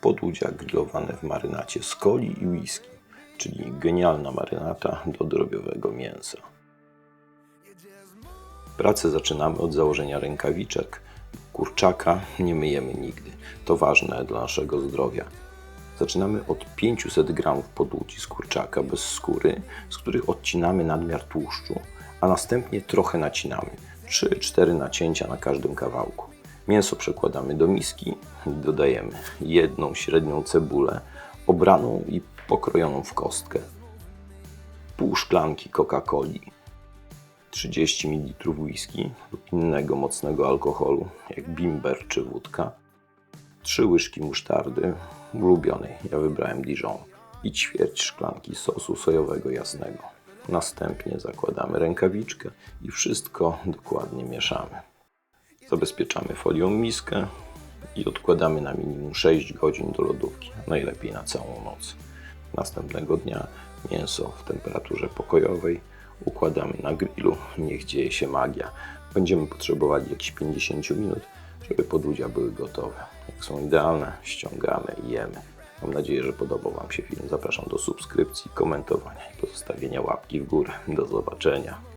Podłudzia grillowane w marynacie z coli i whisky, czyli genialna marynata do drobiowego mięsa. Pracę zaczynamy od założenia rękawiczek. Kurczaka nie myjemy nigdy. To ważne dla naszego zdrowia. Zaczynamy od 500 gramów podłudzi z kurczaka bez skóry, z których odcinamy nadmiar tłuszczu, a następnie trochę nacinamy. 3-4 nacięcia na każdym kawałku. Mięso przekładamy do miski, dodajemy jedną średnią cebulę, obraną i pokrojoną w kostkę, pół szklanki Coca-Coli, 30 ml whisky lub innego mocnego alkoholu, jak bimber czy wódka, 3 łyżki musztardy ulubionej, ja wybrałem Dijon i ćwierć szklanki sosu sojowego jasnego. Następnie zakładamy rękawiczkę i wszystko dokładnie mieszamy. Zabezpieczamy folią miskę i odkładamy na minimum 6 godzin do lodówki, najlepiej na całą noc. Następnego dnia mięso w temperaturze pokojowej układamy na grillu, niech dzieje się magia. Będziemy potrzebowali jakieś 50 minut, żeby podłudzia były gotowe. Jak są idealne, ściągamy i jemy. Mam nadzieję, że podobał Wam się film. Zapraszam do subskrypcji, komentowania i pozostawienia łapki w górę. Do zobaczenia.